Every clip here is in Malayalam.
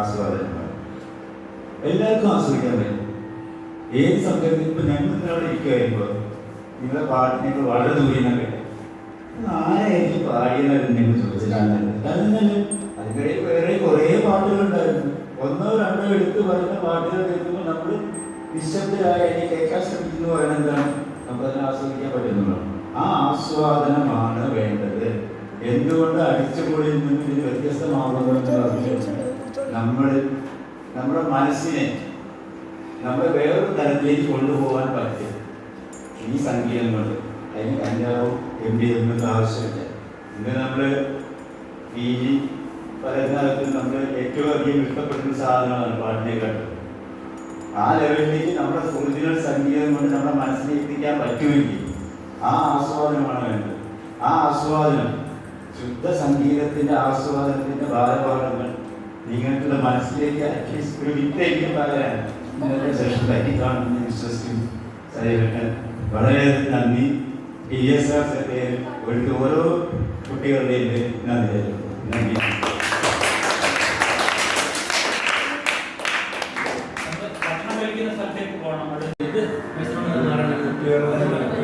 ആസ്വാദനങ്ങൾ എല്ലാവർക്കും ആസ്വദിക്കാൻ പറ്റും ഏത് ഞങ്ങൾ അവിടെ ഇരിക്കുമ്പോൾ നിങ്ങളുടെ പാട്ടിനൊക്കെ വളരെ ദൂരെ ആരായിരിക്കും പാടിയെന്നായിരുന്നു ചോദിച്ചിട്ടാണ് അതിനിടയിൽ വേറെ കുറേ പാട്ടുകളുണ്ടായിരുന്നു. ഒന്നോ രണ്ടോ എടുത്ത് പറയുന്ന പാട്ടുകൾ കേൾക്കുമ്പോൾ നമ്മൾ നിശബ്ദരായി കേൾക്കാൻ ശ്രമിക്കുന്നു പറയുന്നത് എന്താണ്? ആസ്വദിക്കാൻ പറ്റുന്നുള്ളൂ ആ ആസ്വാദനമാണ് വേണ്ടത്. എന്തുകൊണ്ട് അടിച്ചുപൊളിയിൽ നിന്ന് ഇത് വ്യത്യസ്തമാകുന്നു എന്ന് പറഞ്ഞാൽ നമ്മൾ നമ്മുടെ മനസ്സിനെ നമ്മളെ വേറൊരു തരത്തിലേക്ക് കൊണ്ടുപോകാൻ പറ്റും ഈ സംഗീതം കൊണ്ട് അതിന് കഞ്ചാവും എം ഡി ഒന്നും ആവശ്യമില്ല. ഇന്ന് നമ്മൾ പല കാലത്തും നമ്മൾ ഏറ്റവും അധികം ഇഷ്ടപ്പെടുന്ന സാധനമാണ് പാട്ടിനെക്കാട്ടും ആ ലെവലിലേക്ക് നമ്മുടെ ഒറിജിനൽ സംഗീതം കൊണ്ട് നമ്മുടെ മനസ്സിനെ എത്തിക്കാൻ പറ്റുമെങ്കിൽ ആ ആസ്വാദനമാണ് വേണ്ടത്. ആ ആസ്വാദനം ശുദ്ധ സംഗീതത്തിന്റെ ആസ്വാദനത്തിന്റെ ഭാരഭാഗങ്ങൾ നിങ്ങളുടെ മനസ്സിലേക്ക് അറ്റ്ലീസ്റ്റ് ഒരു വിത്തെങ്കിലും പകരാൻ ഇന്നത്തെ സെഷൻ പറ്റി കാണുമെന്ന് വിശ്വസിക്കുന്നു സജീവൻ വളരെയധികം നന്ദി. പി എസ് ആർ പേരിൽ ഇവിടുത്തെ ഓരോ കുട്ടികളുടെയും നന്ദി. നന്ദി. ഇത് വിശ്രമം മാറണം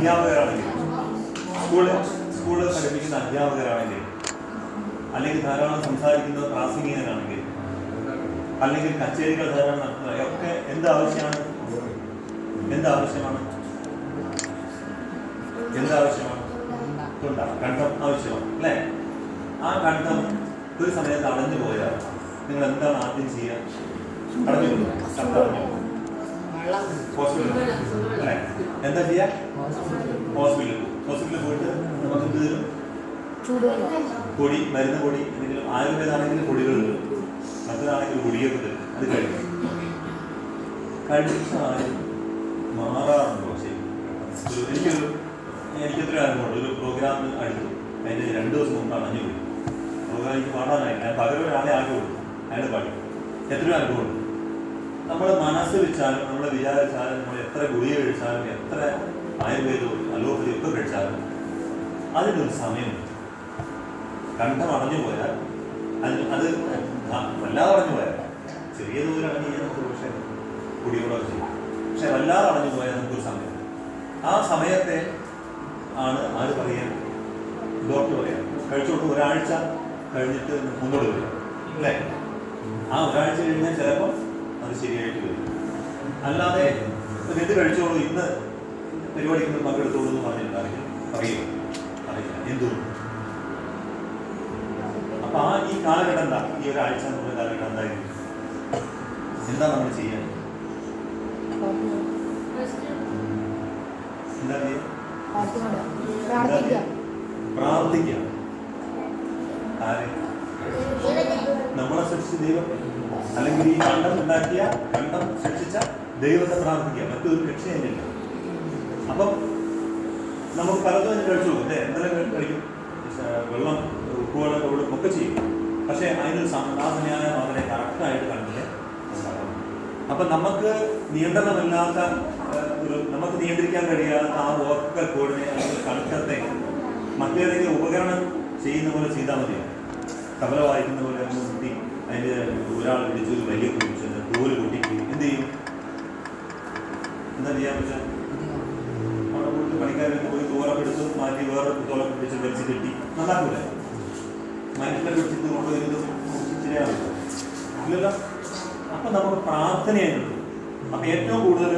അധ്യാപകരാണെങ്കിൽ സ്കൂൾ സ്കൂളിൽ പഠിപ്പിക്കുന്ന അധ്യാപകരാണെങ്കിൽ അല്ലെങ്കിൽ ധാരാളം സംസാരിക്കുന്ന പ്രാസംഗികനാണെങ്കിൽ അല്ലെങ്കിൽ കച്ചേരികൾ ധാരാളം നടത്തുന്ന ഒക്കെ എന്താവശ്യമാണ്? എന്താവശ്യമാണ്? എന്താവശ്യമാണ്? കണ്ഠം ആവശ്യമാണ് അല്ലേ? ആ കണ്ഠം ഒരു സമയത്ത് അടഞ്ഞു പോയാൽ നിങ്ങൾ എന്താണ് ആദ്യം ചെയ്യുക? അടഞ്ഞു പോകും തരും പൊടി മരുന്ന് പൊടി എന്തെങ്കിലും ആയുർവേദമാണെങ്കിൽ പൊടികളുണ്ട് മറ്റേതാണെങ്കിൽ പൊടിയൊക്കെ തരും അത് കഴിക്കും കഴിച്ചാണ് മാറാറുണ്ടോ ശരി എനിക്കൊരു എനിക്കത്ര അനുഭവമുണ്ട് ഒരു പ്രോഗ്രാം അടുത്തു അതിന്റെ രണ്ട് ദിവസം മുമ്പ് അണഞ്ഞു പോയി പ്രോഗ്രാം എനിക്ക് പാടാനായില്ല ഞാൻ പകരം ഒരാളെ ആകെ കൊടുത്തു അയാൾ പാടി എത്ര രൂപ അനുഭവം ഉണ്ട് നമ്മൾ മനസ്സ് വെച്ചാലും നമ്മൾ വിചാരിച്ചാലും നമ്മൾ എത്ര ഗുളിക കഴിച്ചാലും എത്ര ആയുർവേദവും അലോപ്പതി ഒക്കെ കഴിച്ചാലും അതിനൊരു സമയമുണ്ട്. കണ്ഠം അടഞ്ഞു പോയാൽ അത് ആ, വല്ലാതെ അടഞ്ഞു പോയാൽ ചെറിയ തോതിലടഞ്ഞു കഴിഞ്ഞാൽ നമുക്ക് പക്ഷേ കുടികളൊക്കെ ചെയ്യും. പക്ഷെ വല്ലാതെ അടഞ്ഞു പോയാൽ നമുക്കൊരു സമയം ആ സമയത്തെ ആണ് ആര് പറയാൻ ഡോക്ടർ പറയാം. കഴിച്ചോട്ട് ഒരാഴ്ച കഴിഞ്ഞിട്ട് മുന്നോട്ട് വരും അല്ലേ? ആ ഒരാഴ്ച കഴിഞ്ഞാൽ ചിലപ്പോൾ അത് ശരിയായിട്ട് വരും. അല്ലാതെ എന്ത് ഇത് കഴിച്ചോളൂ ഇന്ന് പരിപാടിക്ക് ഇന്ന് പങ്കെടുത്തോളൂ എന്ന് പറഞ്ഞിട്ടുണ്ടായിരിക്കും പറയുമോ? അറിയില്ല. എന്തുകൊണ്ട്? അപ്പൊ ആ ഈ കാലഘട്ടം എന്താ? ഈ ഒരാഴ്ച എന്നുള്ള കാലഘട്ടം എന്തായിരിക്കും എന്താ നമ്മൾ ചെയ്യാൻ എന്താ ചെയ്യുക പ്രാർത്ഥിക്കാം പ്രാർത്ഥിക്കാം ആരെ? നമ്മളെ സൃഷ്ടിച്ച ദൈവം അല്ലെങ്കിൽ ഈ കണ്ടം ഉണ്ടാക്കിയ കണ്ടം സൃഷ്ടിച്ച ദൈവത്തെ പ്രാർത്ഥിക്കുക. മറ്റൊരു രക്ഷയില്ല അപ്പം നമുക്ക് പലതും കഴിച്ചു അല്ലേ എന്തെല്ലാം കഴിക്കും. വെള്ളം ഉപ്പുവെള്ളം വെള്ളം ഒക്കെ ചെയ്യും. പക്ഷേ അതിനൊരു സാധനയായ മാത്രമേ കറക്റ്റായിട്ട് കണ്ടില്ല? അപ്പം നമുക്ക് നിയന്ത്രണമില്ലാത്ത ഒരു നമുക്ക് നിയന്ത്രിക്കാൻ കഴിയാത്ത ആ വോക്കൽ കോഡിനെ അല്ലെങ്കിൽ കണക്കത്തെ മറ്റേതെങ്കിലും ഉപകരണം ചെയ്യുന്ന പോലെ ചെയ്താൽ മതിയോ? തബല വായിക്കുന്ന പോലെ അങ്ങ് അതിന്റെ ഒരാൾ പിടിച്ച് ഒരു വലിയ കുടിച്ച് തോൽ പൊട്ടി എന്ത് ചെയ്യും? എന്താ ചെയ്യാൻ പറ്റുക അവിടെ പോയിട്ട് പണിക്കാരൻ പോയി തോലൊക്കെ എടുത്ത് മാറ്റി വേറെ തോലൊക്കെ പിടിച്ച് വലിച്ച് കെട്ടി. നന്നാക്കൂല? മനുഷ്യനെ പിടിച്ചിട്ട് കൊണ്ടുവരുന്നത് ശരിയാവില്ല ഇല്ലല്ലോ? അപ്പൊ നമുക്ക് പ്രാർത്ഥനയായിട്ടുണ്ട് അപ്പൊ ഏറ്റവും കൂടുതൽ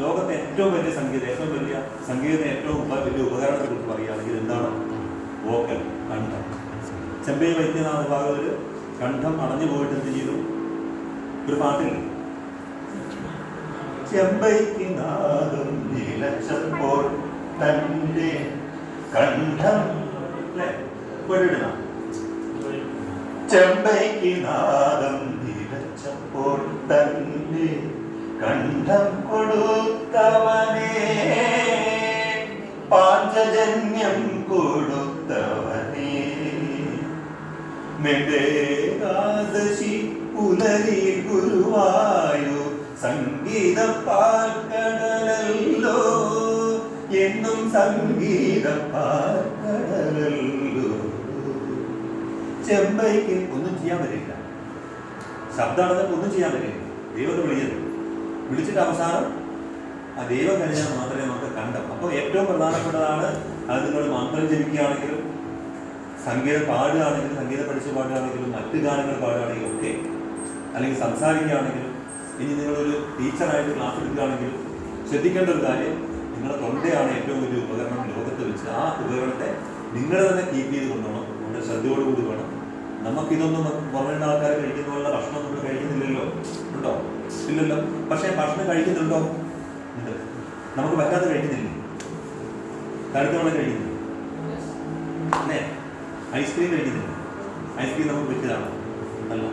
ലോകത്തെ ഏറ്റവും വലിയ സംഗീതം ഏറ്റവും വലിയ സംഗീതത്തിന് ഏറ്റവും വലിയ ഉപകരണത്തെ കുറിച്ച് പറയുകയാണെങ്കിൽ എന്താണ്? വോക്കൽ കണ്ഠം ചെമ്പൈ വൈദ്യനാഥ ഭാഗവതര് കണ്ഠം അടഞ്ഞു പോയിട്ട് എന്ത് ചെയ്തു? ഒരു പാട്ടില്ല ചെമ്പൈക്ക് നാദം നിലച്ചപ്പോൾ തന്റെ കണ്ഠം. നാദം നിലച്ചപ്പോൾ കണ്ഠം കൊടുത്തവനേ. പാഞ്ചജന്യം കൊടുത്തവനേ. നിന്റേകാദശി പുലരി ഗുരുവായു സംഗീത പാൽക്കടലല്ലോ എന്നും സംഗീത പാൽക്കടലല്ലോ ചെമ്പൈക്ക് ഒന്നും ചെയ്യാൻ പറ്റില്ല. ശബ്ദമാണെന്ന് ഒന്നും ചെയ്യാൻ പറ്റില്ല. ദൈവത്തെ വിളിച്ചത് വിളിച്ചിട്ട് അവസാനം ആ ദൈവം കഴിഞ്ഞാൽ മാത്രമേ നമുക്ക് കണ്ടു. അപ്പോൾ ഏറ്റവും പ്രധാനപ്പെട്ടതാണ് അത് നിങ്ങൾ മന്ത്രം ജപിക്കുകയാണെങ്കിലും സംഗീതം പാടുകയാണെങ്കിലും സംഗീതം പഠിച്ച് പാടുകയാണെങ്കിലും മറ്റ് ഗാനങ്ങൾ പാടുകയാണെങ്കിലും ഒക്കെ അല്ലെങ്കിൽ സംസാരിക്കുകയാണെങ്കിലും ഇനി നിങ്ങളൊരു ടീച്ചറായിട്ട് ക്ലാസ് എടുക്കുകയാണെങ്കിലും ശ്രദ്ധിക്കേണ്ട ഒരു കാര്യം നിങ്ങളുടെ തൊണ്ടയാണ് ഏറ്റവും വലിയ ഉപകരണം ലോകത്ത് വെച്ച് ആ ഉപകരണത്തെ നിങ്ങൾ തന്നെ കീപ്പ് ചെയ്ത് കൊണ്ടുപോകണം നമ്മുടെ ശ്രദ്ധയോടുകൂടി വേണം. നമുക്കിതൊന്നും പുറമേണ്ട ആൾക്കാർ കഴിക്കുന്ന പോലുള്ള ഭക്ഷണം നമ്മൾ കഴിക്കുന്നില്ലല്ലോ. ഉണ്ടോ? ഇല്ലല്ലോ. പക്ഷേ ഭക്ഷണം കഴിക്കുന്നുണ്ടോ? ഉണ്ട്. നമുക്ക് പറ്റാതെ കഴിക്കുന്നില്ലേ? തടുത്തോളം വെള്ളം കഴിക്കുന്നില്ല? അല്ലേ? ഐസ്ക്രീം കഴിക്കുന്നില്ല. ഐസ്ക്രീം നമുക്ക് വിറ്റതാണ് അല്ല.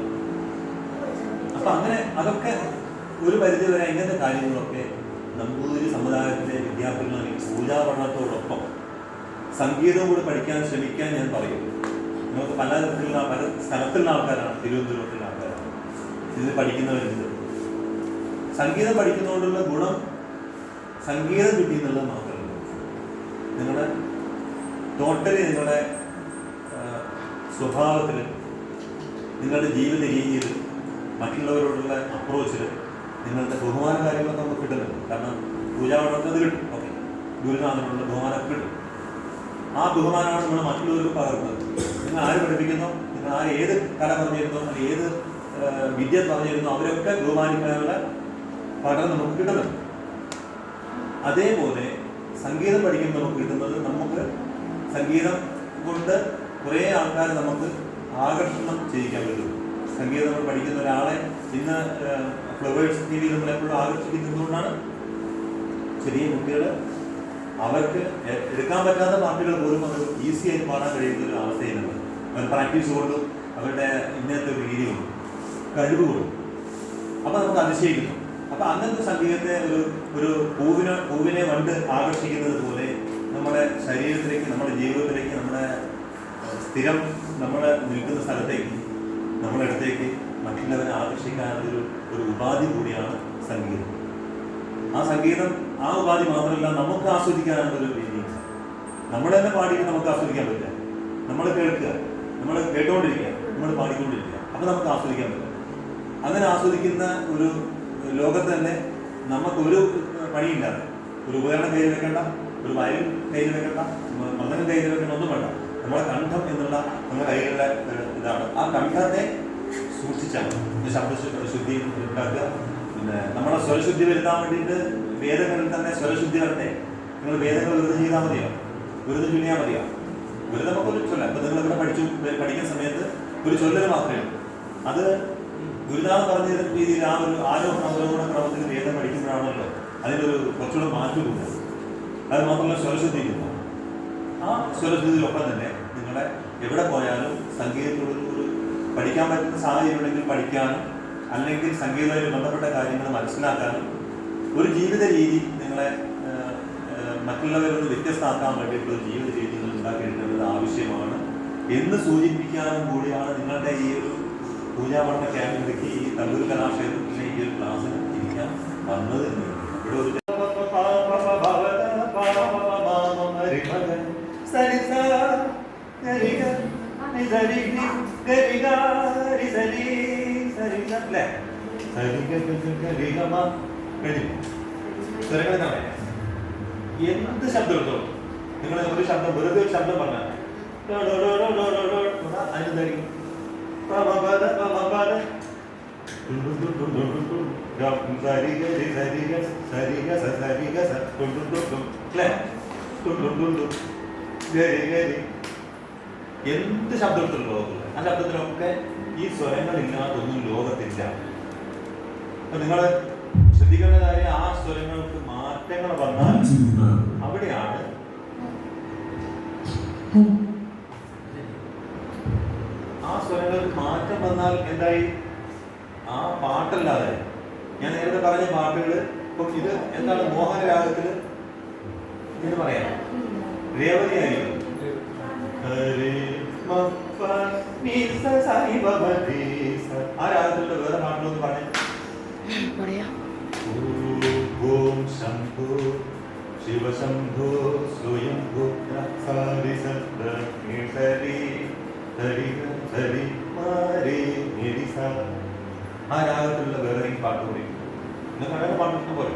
അപ്പൊ അങ്ങനെ അതൊക്കെ ഒരു പരിധി വരെ ഇങ്ങനത്തെ കാര്യങ്ങളൊക്കെ നമ്പൂതിരി സമുദായത്തിലെ വിദ്യാർത്ഥികൾ പൂജാ പഠനത്തോടൊപ്പം സംഗീതം കൂടി പഠിക്കാൻ ശ്രമിക്കാൻ ഞാൻ പറയും. നമുക്ക് പല തരത്തിലുള്ള പല സ്ഥലത്തുള്ള ആൾക്കാരാണ് തിരുവനന്തപുരത്തുള്ള ആൾക്കാരാണ്. ഇതിൽ പഠിക്കുന്നവരുണ്ട്. സംഗീതം പഠിക്കുന്നതുകൊണ്ടുള്ള ഗുണം സംഗീതം കിട്ടിയെന്നുള്ളത് മാത്രമല്ല നിങ്ങളുടെ ടോട്ടലി നിങ്ങളുടെ സ്വഭാവത്തിൽ നിങ്ങളുടെ ജീവിത രീതിയിൽ മറ്റുള്ളവരോടുള്ള അപ്രോച്ചിൽ നിങ്ങളുടെ ബഹുമാന കാര്യങ്ങളൊക്കെ നമുക്ക് കിട്ടുന്നുണ്ട്. കാരണം പൂജാവടം അത് കിട്ടും. ഓക്കെ. ഗുരുനാഥനോടുള്ള ബഹുമാനം കിട്ടും. ആ ബഹുമാനമാണ് നിങ്ങൾ മറ്റുള്ളവർക്ക് പകർന്നത് നിങ്ങൾ ആര് പഠിപ്പിക്കുന്നോ? നിങ്ങൾ ആര് ഏത് കല പറഞ്ഞിരുന്നോ? അല്ലെങ്കിൽ ഏത് വിദ്യ പറഞ്ഞിരുന്നോ? അവരൊക്കെ ബഹുമാനിക്കാനുള്ള പഠനം നമുക്ക് കിട്ടുന്നുണ്ട്. അതേപോലെ സംഗീതം പഠിക്കുമ്പോൾ നമുക്ക് കിട്ടുന്നത് നമുക്ക് സംഗീതം കൊണ്ട് കുറേ ആൾക്കാരെ നമുക്ക് ആകർഷണം ചെയ്യിക്കാൻ പറ്റും. സംഗീതം നമ്മൾ പഠിക്കുന്ന ഒരാളെ ഇന്ന് ഫ്ലവേഴ്സ് ടി വി നമ്മളെപ്പോഴും ആകർഷിക്കുന്നതുകൊണ്ടാണ് ചെറിയ കുട്ടികൾ അവർക്ക് എടുക്കാൻ പറ്റാത്ത പാട്ടുകൾ പോലും അവർ ഈസി ആയി പാടാൻ കഴിയുന്ന ഒരു അവസ്ഥയിലുണ്ട്. അവർ പ്രാക്ടീസ് കൊണ്ടും അവരുടെ ഇന്നത്തെ രീതി കൊണ്ടും കഴിവ് അപ്പൊ നമുക്ക് അതിശയിക്കുന്നു. അപ്പൊ അങ്ങനത്തെ സംഗീതത്തെ ഒരു ഒരു പൂവിനെ പൂവിനെ കണ്ട് ആകർഷിക്കുന്നത് പോലെ നമ്മുടെ ശരീരത്തിലേക്ക് നമ്മുടെ ജീവിതത്തിലേക്ക് സ്ഥിരം നമ്മൾ നിൽക്കുന്ന സ്ഥലത്തേക്ക് നമ്മുടെ അടുത്തേക്ക് മറ്റുള്ളവരെ ആകർഷിക്കാനുള്ളൊരു ഒരു ഉപാധി കൂടിയാണ് സംഗീതം. ആ സംഗീതം ആ ഉപാധി മാത്രമല്ല നമുക്ക് ആസ്വദിക്കാനുള്ളൊരു രീതി നമ്മൾ തന്നെ പാടിയിട്ട് നമുക്ക് ആസ്വദിക്കാൻ പറ്റില്ല. നമ്മൾ കേൾക്കുക നമ്മൾ കേട്ടുകൊണ്ടിരിക്കുക നമ്മൾ പാടിക്കൊണ്ടിരിക്കുക അപ്പോൾ നമുക്ക് ആസ്വദിക്കാൻ പറ്റില്ല. അങ്ങനെ ആസ്വദിക്കുന്ന ഒരു ലോകത്ത് തന്നെ നമുക്കൊരു പണിയില്ലാതെ ഒരു ഉപകരണം കയ്യിൽ വെക്കണ്ട ഒരു വയൽ കയ്യിൽ വെക്കണ്ട മകനം കയ്യിൽ വെക്കേണ്ട ഒന്നും വേണ്ട. നമ്മുടെ കണ്ഠം എന്നുള്ള നമ്മുടെ കയ്യിലുള്ള ഇതാണ്. ആ കണ്ഠത്തെ സൂക്ഷിച്ചാണ് ശബ്ദശുദ്ധി ശബ്ദ ശുദ്ധി ഉണ്ടാക്കുക. പിന്നെ നമ്മളെ സ്വരശുദ്ധി വരുത്താൻ വേണ്ടിയിട്ട് വേദങ്ങളിൽ തന്നെ സ്വരശുദ്ധി വരട്ടെ നിങ്ങൾ വേദങ്ങൾ വെറുതെ ചെയ്താൽ മതിയോ? വെറുതെ ചൊല്ലിയാൽ മതിയോ? വെറുതെ നമുക്കൊരു ചൊല്ല. ഇപ്പം നിങ്ങൾ ഇവിടെ പഠിച്ചു പഠിക്കുന്ന സമയത്ത് ഒരു ചൊല്ലൽ മാത്രമേ ഉള്ളൂ. അത് ഗുരുനാഥ് പറഞ്ഞ രീതിയിൽ ആ ഒരു ആരോഹണ അവരോഹണ ക്രമത്തിൽ വേദം പഠിക്കുമ്പോഴാണല്ലോ അതിനൊരു കുറച്ചുകൂടെ മാറ്റം കൂടുന്നത് അത് മാത്രമല്ല സ്വരശുദ്ധിക്കുന്നു ആ സ്വരശുദ്ധിയിലൊപ്പം തന്നെ നിങ്ങളെ എവിടെ പോയാലും സംഗീതത്തോട് ഒരു പഠിക്കാൻ പറ്റുന്ന സാഹചര്യം ഉണ്ടെങ്കിൽ പഠിക്കാനും അല്ലെങ്കിൽ സംഗീതവുമായി ബന്ധപ്പെട്ട കാര്യങ്ങൾ മനസ്സിലാക്കാനും ഒരു ജീവിത രീതി നിങ്ങളെ മറ്റുള്ളവരിൽ നിന്ന് വ്യത്യസ്തമാക്കാൻ വേണ്ടിയിട്ടുള്ള ഒരു ജീവിത രീതി നിങ്ങൾ ഉണ്ടാക്കിയെടുക്കേണ്ടത് ആവശ്യമാണ്. എന്ന് സൂചിപ്പിക്കാനും കൂടിയാണ് നിങ്ങളുടെ ഈ ഒരു പൂജാപഠന ക്യാമ്പിലേക്ക് ഈ തല്ലൂർ കലാക്ഷേത്രത്തിലെ ഈ ഒരു ക്ലാസ്സിന് ഇരിക്കാൻ വന്നത് എന്ന് ഇവിടെ ഒരു എന്ത് ശബ്ദം എടുത്തോ നിങ്ങൾ ഒരു ശബ്ദം വെറുതെ ഒരു ശബ്ദം പറഞ്ഞാൽ അതിനെന്തായിരിക്കും എന്ത് ശബ്ദം എടുത്തുള്ള ലോകത്തില്ല. ആ ശബ്ദത്തിലൊക്കെ ഈ സ്വരങ്ങൾ ഇല്ലാത്തൊന്നും ലോകത്തില്ല. അപ്പൊ നിങ്ങൾ ശ്രദ്ധിക്കേണ്ട കാര്യം ആ സ്വരങ്ങൾക്ക് മാറ്റങ്ങൾ വന്നാൽ അവിടെയാണ് ആ സ്വരങ്ങൾക്ക് മാറ്റം വന്നാൽ എന്തായി? ആ പാട്ടല്ലാതെ. ഞാൻ നേരത്തെ പറഞ്ഞ പാട്ടുകൾ ഇപ്പം ഇത് എന്താണ് മോഹനരാഗത്തിൽ എന്ന് പറയാം. രേവതി ആയിരിക്കും ഹരി മപ്പ നീ സ സായി ബബ ധീ സ. ആ രാഗത്തിലുള്ള വേറെ പാട്ടുകളൊന്ന് പറയാം. ഓം ശംഭോ ശിവശംഭോ സ്വയംഭോ സാരി സത്ര ഹരി ഹരി മാരി നിരി ആ രാഗത്തിലുള്ള വേറെ ഈ പാട്ട് കൂടി നിങ്ങൾക്ക് അങ്ങനെ പാട്ട് പോലെ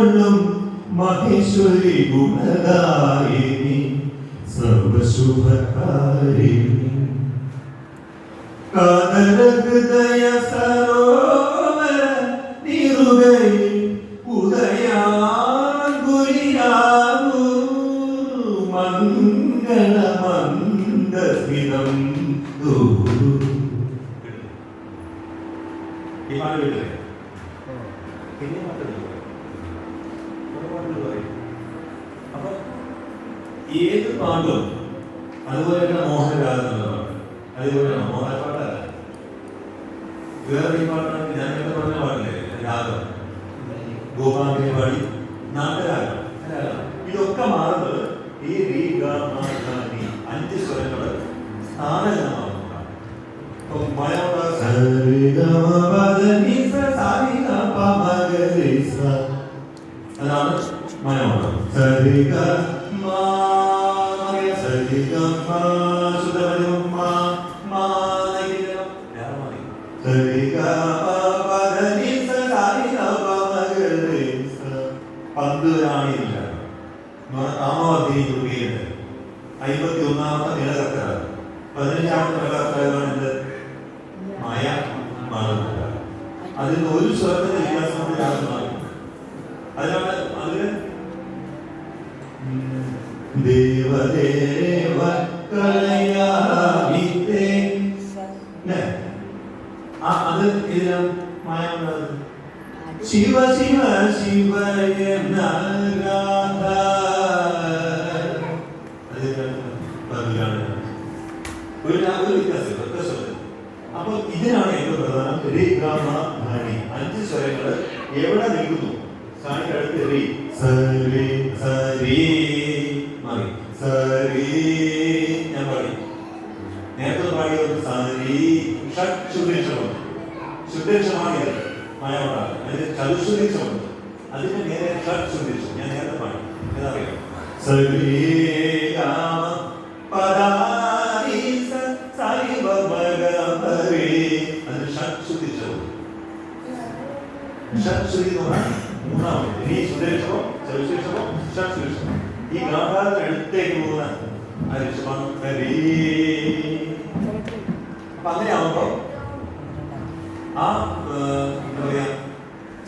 കുടികൊള്ളും മഹേശ്വരി ഗുണദായിനി സർവശുഭകാരിണി. ഹൃദയ സരോവര പാട്ടില്ലേ രാഗം ഗോപാലിനെ പാടി നാട്ടുരാഗം പതിനഞ്ചാമത്തെ എന്ത് മായ മാറുന്നത് അതിന് ഒരു സ്വരത്തിന്റെ വ്യത്യാസം കൊണ്ട് രാഗം മാറി. അതിനാണ് അതിന് ദേവദേവ കലയാമിത്തേ ആ അത് ഇതിന് മായ ഉണ്ടാകുന്നത് ശിവ ശിവ ശിവ എന്നല്ലാത. പ്രധാനം രി ഗ മ ധ നി അഞ്ച് സ്വരങ്ങൾ എവിടെ നിൽക്കുന്നു? സാണിക്ക് സരി സരി മാറി. സരി ഞാൻ പാടി. നേരത്തെ പാടിയത് സരി ഷഡ് ശുദ്ധീക്ഷമാണ് ശുദ്ധീക്ഷമാണ് ഇത് മലയാളമാണ് അതിന് ചതുശുദ്ധീക്ഷമുണ്ട് അതിന് നേരെ ഷഡ് ശുദ്ധീക്ഷം ഞാൻ നേരത്തെ പാടി. എന്താ അറിയാം സരി രാമ മൂന്നാമത് നീ ചതുശുദ്ധീക്ഷമോ ഷഡ് ശുദ്ധീക്ഷമോ ഈ ഗാന്ധാരത്തിന് അടുത്തേക്ക് പോകുന്ന സരി അപ്പൊ അങ്ങനെ ആവുമ്പോ ആ എന്താ പറയാ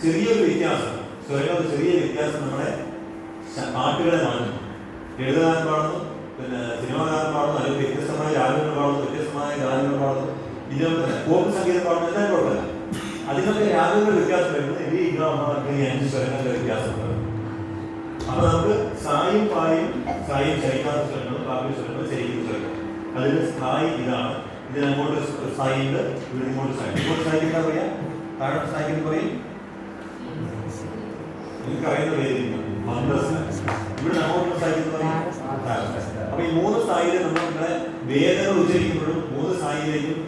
ചെറിയൊരു വ്യത്യാസം സ്വയം ചെറിയ വ്യത്യാസം നമ്മുടെ പാട്ടുകളെ മാറ്റുന്നു എഴുതുകാരൻ പാടുന്നു പിന്നെ സിനിമാകാരൻ പാടുന്നു അല്ലെങ്കിൽ വ്യത്യസ്തമായ രാഗങ്ങൾ പാടുന്നു വ്യത്യസ്തമായ ഗാനങ്ങൾ പാടുന്നു ഇതിനൊക്കെ പോപ്പ് സംഗീതം പാടുന്നു എല്ലാം കുഴപ്പമില്ല അതിനൊക്കെ യാതൊരു വ്യത്യാസം വരുന്നത് ഈ ഇങ്ങനെ അഞ്ച് സ്വരങ്ങളുടെ വ്യത്യാസമുണ്ട് അപ്പൊ നമുക്ക് സായും പായും സായും ചരിക്കാത്ത സ്വരങ്ങളും കാവ്യ സ്വരങ്ങളും ചരിക്കുന്ന സ്വരങ്ങൾ അതിന് സ്ഥായി ഇതാണ്. ഇതിന് അങ്ങോട്ട് സായിണ്ട് ഇവിടെ ഇങ്ങോട്ട് സായി. ഇങ്ങോട്ട് സായി എന്താ പറയാ? താഴോട്ട് സായി പറയും? നിങ്ങൾക്ക് അറിയുന്ന പേരില്ല ഇവിടെ അങ്ങോട്ട് സായിക്ക് എന്ന് പറയും. അപ്പൊ ഈ മൂന്ന് സ്ഥായിൽ നമ്മൾ ഇവിടെ വേദന ഉച്ചരിക്കുമ്പോഴും മൂന്ന് സായിലേക്കും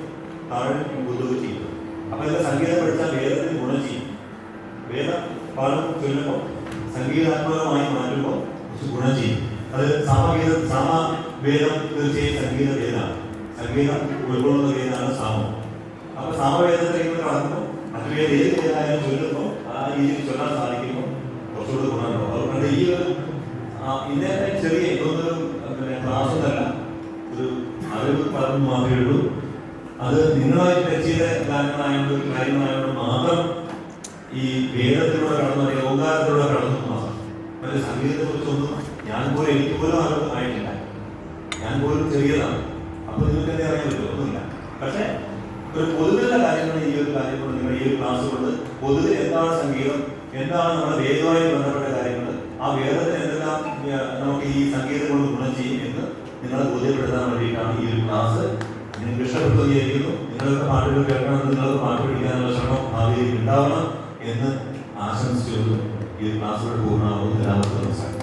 താഴെ കൊണ്ടുപോയി ചെയ്യും അപ്പൊ ഇതിന്റെ സംഗീതം പഠിച്ചാൽ വേദത്തിന് ഗുണം ചെയ്യും. വേദം പാടും ചൊല്ലുമ്പോൾ സംഗീതാത്മകമായി മാറ്റുമ്പോൾ കുറച്ച് ഗുണം ചെയ്യും. അത് സാമവേദം തീർച്ചയായും സംഗീത വേദമാണ് സംഗീതം ഉൾക്കൊള്ളുന്ന വേദമാണ് സാമം. അപ്പൊ സാമവേദത്തിലേക്ക് കടക്കുമ്പോൾ മറ്റു വേദ ഏത് വേദമായാലും ചൊല്ലുമ്പോൾ ആ രീതിയിൽ ചൊല്ലാൻ സാധിക്കുമ്പോൾ കുറച്ചുകൂടെ ഗുണമുണ്ടാവും അതുകൊണ്ട് ഈ ഒരു ഇന്നത്തെ ചെറിയ ഇതൊന്നൊരു പിന്നെ ക്ലാസ് ഒന്നല്ല ഒരു അറിവ് പറഞ്ഞു മാത്രമേ ഉള്ളൂ. അത് നിങ്ങളായി ടച്ച് കാരണമായതുകൊണ്ട് കാര്യങ്ങളായതുകൊണ്ട് മാത്രം ഈ വേദത്തിലൂടെ കടന്നു യോഗത്തിലൂടെ കടന്നു മാത്രം മറ്റേ സംഗീതത്തെ കുറിച്ചൊന്നും ഞാൻ പോലും എനിക്ക് പോലും അറിവ് ആയിട്ടില്ല. ഞാൻ പോലും ചെറിയതാണ്. അപ്പൊ നിങ്ങൾക്ക് എന്നെ അറിയാൻ പറ്റുമോ? ഒന്നുമില്ല. പക്ഷേ ഒരു പൊതുവിലുള്ള കാര്യങ്ങൾ ഈ ഒരു കാര്യം കൊണ്ട് നിങ്ങൾ ഈ ഒരു ക്ലാസ് കൊണ്ട് പൊതുവിൽ എന്താണ് സംഗീതം എന്താണ് നമ്മുടെ വേദവുമായി ബന്ധപ്പെട്ട കാര്യങ്ങൾ ആ വേദത്തിന് എന്തെല്ലാം നമുക്ക് ഈ സംഗീതം കൊണ്ട് ഗുണം ചെയ്യും എന്ന് നിങ്ങളെ ബോധ്യപ്പെടുത്താൻ വേണ്ടിയിട്ടാണ് ഈ ഒരു ക്ലാസ് നിങ്ങൾക്ക് ഇഷ്ടപ്പെട്ടു വിചാരിക്കുന്നു നിങ്ങൾക്ക് പാട്ടുകൾ കേൾക്കണം നിങ്ങൾക്ക് പാട്ട് പിടിക്കാനുള്ള ശ്രമം ഭാവിയിൽ ഉണ്ടാവണം എന്ന് ആശംസിച്ചുകൊണ്ട് ഈ ക്ലാസ്സുകൾ പൂർണമാകുന്നു എല്ലാവർക്കും